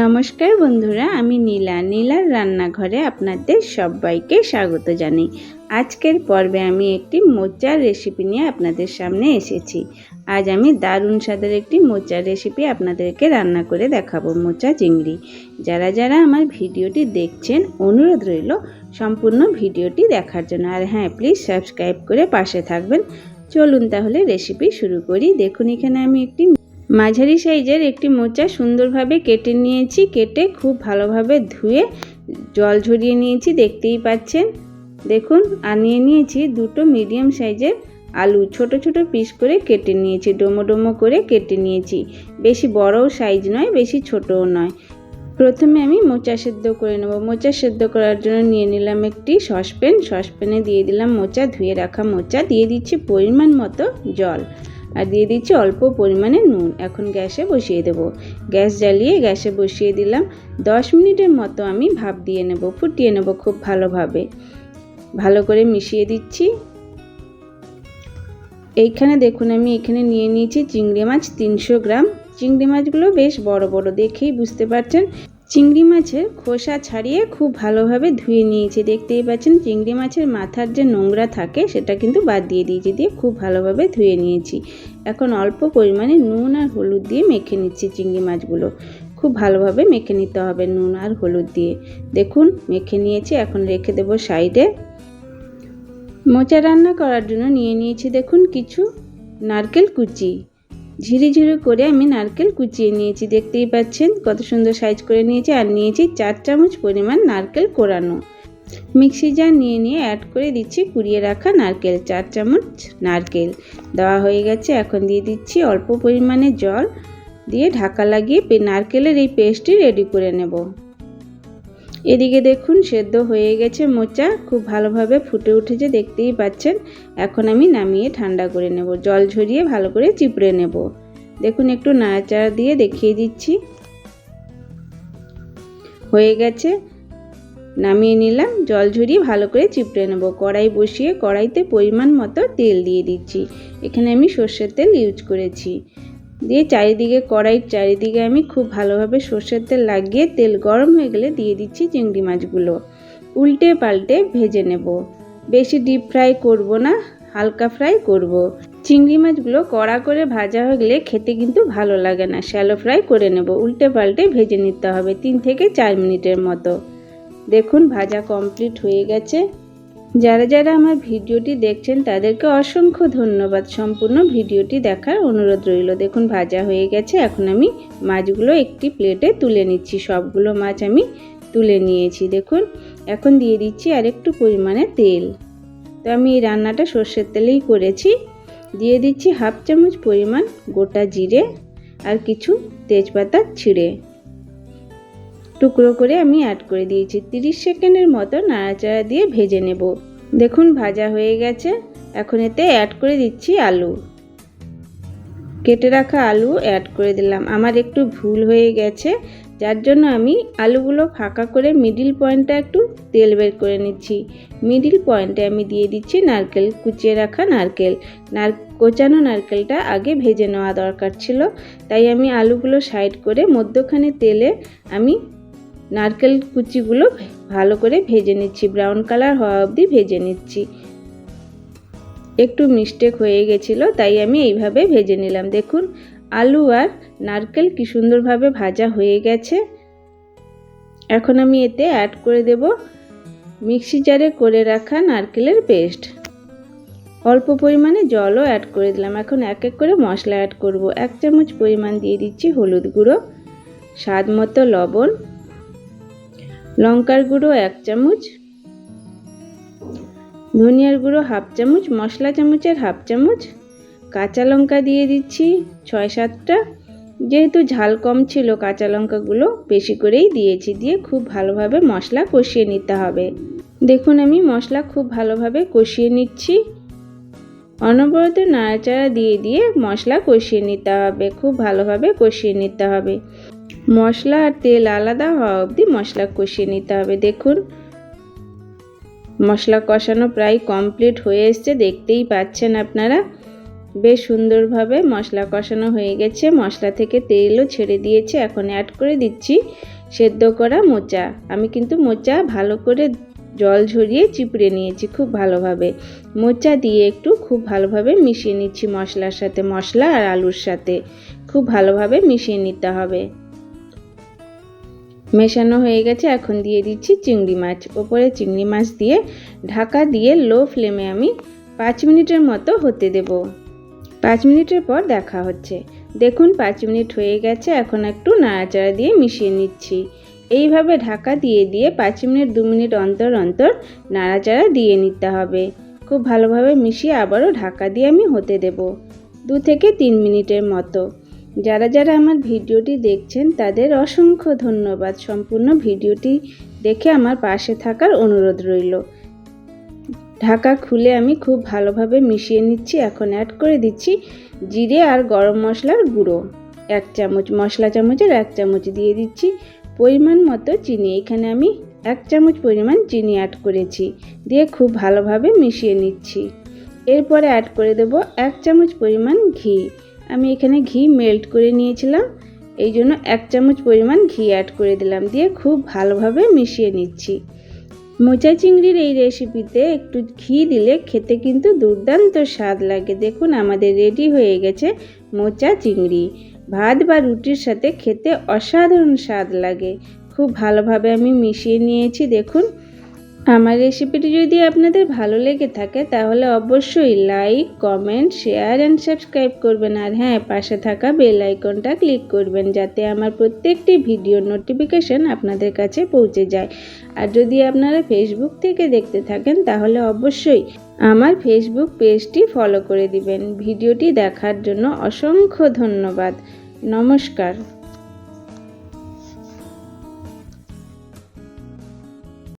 নমস্কার বন্ধুরা, আমি নীলা। নীলার রান্নাঘরে আপনাদের সবাইকে স্বাগত জানাই। আজকের পর্বে আমি একটি মোচার রেসিপি নিয়ে আপনাদের সামনে এসেছি। আজ আমি দারুণ স্বাদের একটি মোচার রেসিপি আপনাদেরকে রান্না করে দেখাবো, মোচা চিংড়ি। যারা যারা আমার ভিডিওটি দেখছেন, অনুরোধ রইল সম্পূর্ণ ভিডিওটি দেখার জন্য। আর হ্যাঁ প্লিজ সাবস্ক্রাইব করে পাশে থাকবেন। চলুন তাহলে রেসিপি শুরু করি। দেখুন, এখানে আমি একটি মাঝারি সাইজের একটি মোচা সুন্দরভাবে কেটে নিয়েছি, কেটে খুব ভালোভাবে ধুয়ে জল ঝরিয়ে নিয়েছি, দেখতেই পাচ্ছেন। দেখুন আর নিয়ে নিয়েছি দুটো মিডিয়াম সাইজের আলু। ছোট ছোট পিস করে কেটে নিয়েছি, ডোমো ডোমো করে কেটে নিয়েছি। বেশি বড়ও সাইজ নয়, বেশি ছোটও নয়। প্রথমে আমি মোচা সেদ্ধ করে নেব। মোচা সেদ্ধ করার জন্য নিয়ে নিলাম একটি সসপ্যান। সসপ্যানে দিয়ে দিলাম মোচা, ধুয়ে রাখা মোচা। দিয়ে দিচ্ছি পরিমাণ মতো জল। আর দিয়ে দিচ্ছি অল্প পরিমাণে নুন। এখন গ্যাসে বসিয়ে দেব। গ্যাস জ্বালিয়ে গ্যাসে বসিয়ে দিলাম। দশ মিনিটের মতো আমি ভাপ দিয়ে নেব, ফুটিয়ে নেব খুব ভালোভাবে। ভালো করে মিশিয়ে দিচ্ছি। এইখানে দেখুন, আমি এখানে নিয়ে নিয়েছি চিংড়ি মাছ তিনশো গ্রাম। চিংড়ি মাছগুলো বেশ বড় বড় দেখেই বুঝতে পারছেন। চিংড়ি মাছের খোসা ছাড়িয়ে খুব ভালোভাবে ধুয়ে নিয়েছি। দেখতেই পাচ্ছেন, চিংড়ি মাছের মাথার যে নোংরা থাকে, সেটা কিন্তু বাদ দিয়ে দিয়েছি, দিয়ে খুব ভালোভাবে ধুয়ে নিয়েছি। এখন অল্প পরিমাণে নুন আর হলুদ দিয়ে মেখে নিচ্ছি চিংড়ি মাছগুলো। খুব ভালোভাবে মেখে নিতে হবে নুন আর হলুদ দিয়ে। দেখুন, মেখে নিয়েছি, এখন রেখে দেবো সাইডে। মোচা রান্না করার জন্য নিয়ে নিয়েছি, দেখুন, কিছু নারকেল কুচি। ঝিরিঝিরি করে আমি নারকেল কুচিয়ে নিয়েছি। দেখতেই পাচ্ছেন কত সুন্দর সাইজ করে নিয়েছি আর নিয়েছি চার চামচ পরিমাণ নারকেল কোরানো। মিক্সি জার নিয়ে নিয়ে অ্যাড করে দিচ্ছি, কুড়িয়ে রাখা নারকেল, চার চামচ নারকেল। দেওয়া হয়ে গেছে, এখন দিয়ে দিচ্ছি অল্প পরিমাণে জল। দিয়ে ঢাকা লাগিয়ে নারকেলের এই পেস্টটি রেডি করে নেব। এদিকে দেখুন, সেদ্ধ হয়ে গেছে মোচা। খুব ভালোভাবে ফুটে উঠেছে, দেখতেই পাচ্ছেন। এখন আমি নামিয়ে ঠান্ডা করে নেব। জল ঝরিয়ে ভালো করে চিপড়ে নেব। দেখুন, একটু নাড়াচাড়া দিয়ে দেখিয়ে দিচ্ছি। হয়ে গেছে। নামিয়ে নিলাম। জল ঝরিয়ে ভালো করে চিপড়ে নেব। কড়াই বসিয়ে কড়াইতে পরিমাণ মতো তেল দিয়ে দিচ্ছি। এখানে আমি সর্ষের তেল ইউজ করেছি। দিয়ে চারিদিকে কড়াইয়ের চারিদিকে আমি খুব ভালোভাবে সর্ষের তেল লাগিয়ে তেল গরম হয়ে গেলে দিয়ে দিচ্ছি চিংড়ি মাছগুলো। উল্টে পাল্টে ভেজে নেব। বেশি ডিপ ফ্রাই করব না, হালকা ফ্রাই করব। চিংড়ি মাছগুলো কড়া করে ভাজা হয়ে গেলে খেতে কিন্তু ভালো লাগে না শ্যালো ফ্রাই করে নেব। উল্টে পাল্টে ভেজে নিতে হবে তিন থেকে চার মিনিটের মতো। দেখুন, ভাজা কমপ্লিট হয়ে গেছে। যারা যারা আমার ভিডিওটি দেখছেন, তাদেরকে অসংখ্য ধন্যবাদ। সম্পূর্ণ ভিডিওটি দেখার অনুরোধ রইল। দেখুন, ভাজা হয়ে গেছে। এখন আমি মাছগুলো একটি প্লেটে তুলে নিচ্ছি। সবগুলো মাছ আমি তুলে নিয়েছি। দেখুন, এখন দিয়ে দিচ্ছি আর একটু পরিমাণে তেল। তো আমি এই রান্নাটা সর্ষের তেলেই করেছি। দিয়ে দিচ্ছি হাফ চামচ পরিমাণ গোটা জিরে আর কিছু তেজপাতা ছিঁড়ে। টুকরো করে আমি অ্যাড করে দিয়েছি। 30 সেকেন্ডের মতো নাড়াচাড়া দিয়ে ভেজে নেব। দেখুন, ভাজা হয়ে গেছে। এখন এতে অ্যাড করে দিচ্ছি আলু। কেটে রাখা আলু অ্যাড করে দিলাম। আমার একটু ভুল হয়ে গেছে, যার জন্য আমি আলুগুলো ফাঁকা করে মিডিল পয়েন্টটা একটু তেল বের করে নিচ্ছি। মিডিল পয়েন্টে আমি দিয়ে দিচ্ছি নারকেল, কুচিয়ে রাখা নারকেল। নার, কোচানো নারকেলটা আগে ভেজে নেওয়া দরকার ছিল। তাই আমি আলুগুলো সাইড করে মধ্যখানে তেলে আমি নারকেল কুচিগুলো ভালো করে ভেজে নিচ্ছি ব্রাউন কালার হওয়া অবধি ভেজে নিচ্ছি। একটু মিস্টেক হয়ে গেছিল, তাই আমি এইভাবে ভেজে নিলাম। দেখুন, আলু আর নারকেল কি সুন্দরভাবে ভাজা হয়ে গেছে। এখন আমি এতে অ্যাড করে দেব মিক্সি জারে করে রাখা নারকেলের পেস্ট অল্প পরিমাণে জলও অ্যাড করে দিলাম। এখন এক এক করে মশলা অ্যাড করব। এক চামচ পরিমাণ দিয়ে দিচ্ছি হলুদ গুঁড়ো, স্বাদ মতো লবণ লঙ্কার গুঁড়ো এক চামচ, ধনিয়ার গুঁড়ো হাফ চামচ, মশলা চামচের হাফ চামচ, কাঁচা লঙ্কা দিয়ে দিচ্ছি ছয় সাতটা। যেহেতু ঝাল কম ছিল, কাঁচা লঙ্কাগুলো বেশি করেই দিয়েছি, দিয়ে খুব ভালোভাবে মশলা কষিয়ে নিতে হবে। দেখুন, আমি মশলা খুব ভালোভাবে কষিয়ে নিচ্ছি। অনবরত নাড়াচাড়া দিয়ে দিয়ে মশলা কষিয়ে নিতে হবে, খুব ভালোভাবে কষিয়ে নিতে হবে। মশলা আর তেল আলাদা হওয়া অবধি মশলা কষিয়ে নিতে হবে। দেখুন, মশলা কষানো প্রায় কমপ্লিট হয়ে এসছে, দেখতেই পাচ্ছেন আপনারা। বেশ সুন্দরভাবে মশলা কষানো হয়ে গেছে। মশলা থেকে তেলও ছেড়ে দিয়েছে। এখন অ্যাড করে দিচ্ছি সেদ্ধ করা মোচা। আমি কিন্তু মোচা ভালো করে জল ঝরিয়ে চিপড়ে নিয়েছি খুব ভালোভাবে। মোচা দিয়ে একটু খুব ভালোভাবে মিশিয়ে নিচ্ছি মশলার সাথে, মশলা আর আলুর সাথে। খুব ভালোভাবে মিশিয়ে নিতে হবে। মেশানো হয়ে গেছে, এখন দিয়ে দিচ্ছি চিংড়ি মাছ। ওপরে চিংড়ি মাছ দিয়ে ঢাকা দিয়ে লো ফ্লেমে আমি পাঁচ মিনিটের মতো হতে দেব। পাঁচ মিনিটের পর দেখা হচ্ছে। দেখুন, পাঁচ মিনিট হয়ে গেছে, এখন একটু নাড়াচাড়া দিয়ে মিশিয়ে নিচ্ছি। এইভাবে ঢাকা দিয়ে দিয়ে পাঁচ মিনিট, দু মিনিট অন্তর অন্তর নাড়াচাড়া দিয়ে নিতে হবে। খুব ভালোভাবে মিশিয়ে আবারও ঢাকা দিয়ে আমি হতে দেব। দু থেকে তিন মিনিটের মতো। যারা যারা আমার ভিডিওটি দেখছেন, তাদের অসংখ্য ধন্যবাদ। সম্পূর্ণ ভিডিওটি দেখে আমার পাশে থাকার অনুরোধ রইল। ঢাকা খুলে আমি খুব ভালোভাবে মিশিয়ে নিচ্ছি, এখন অ্যাড করে দিচ্ছি জিরে আর গরম মশলার গুঁড়ো। এক চামচ, মশলা চামচের এক চামচ দিয়ে দিচ্ছি পরিমাণ মতো চিনি। এখানে আমি এক চামচ পরিমাণ চিনি অ্যাড করেছি, দিয়ে খুব ভালোভাবে মিশিয়ে নিচ্ছি। এরপরে অ্যাড করে দেব এক চামচ পরিমাণ ঘি। আমি এখানে ঘি মেল্ট করে নিয়েছিলাম। এই জন্য এক চামচ পরিমাণ ঘি অ্যাড করে দিলাম দিয়ে খুব ভালোভাবে মিশিয়ে নিচ্ছি। মোচা চিংড়ির এই রেসিপিতে একটু ঘি দিলে খেতে কিন্তু দুর্দান্ত স্বাদ লাগে। দেখুন, আমাদের রেডি হয়ে গেছে মোচা চিংড়ি। ভাত বা রুটির সাথে খেতে অসাধারণ স্বাদ লাগে। খুব ভালোভাবে আমি মিশিয়ে নিয়েছি, দেখুন। আমার রেসিপিটি যদি আপনাদের ভালো লেগে থাকে, তাহলে অবশ্যই like comment share and subscribe করবেন। আর হ্যাঁ পাশে থাকা বেল আইকনটা ক্লিক করবেন, যাতে আমার প্রত্যেকটি ভিডিওর নোটিফিকেশন আপনাদের কাছে পৌঁছে যায়। আর যদি আপনারা ফেসবুক থেকে দেখতে থাকেন, তাহলে অবশ্যই আমার ফেসবুক পেজটি ফলো করে দিবেন। ভিডিওটি দেখার জন্য অসংখ্য ধন্যবাদ। নমস্কার।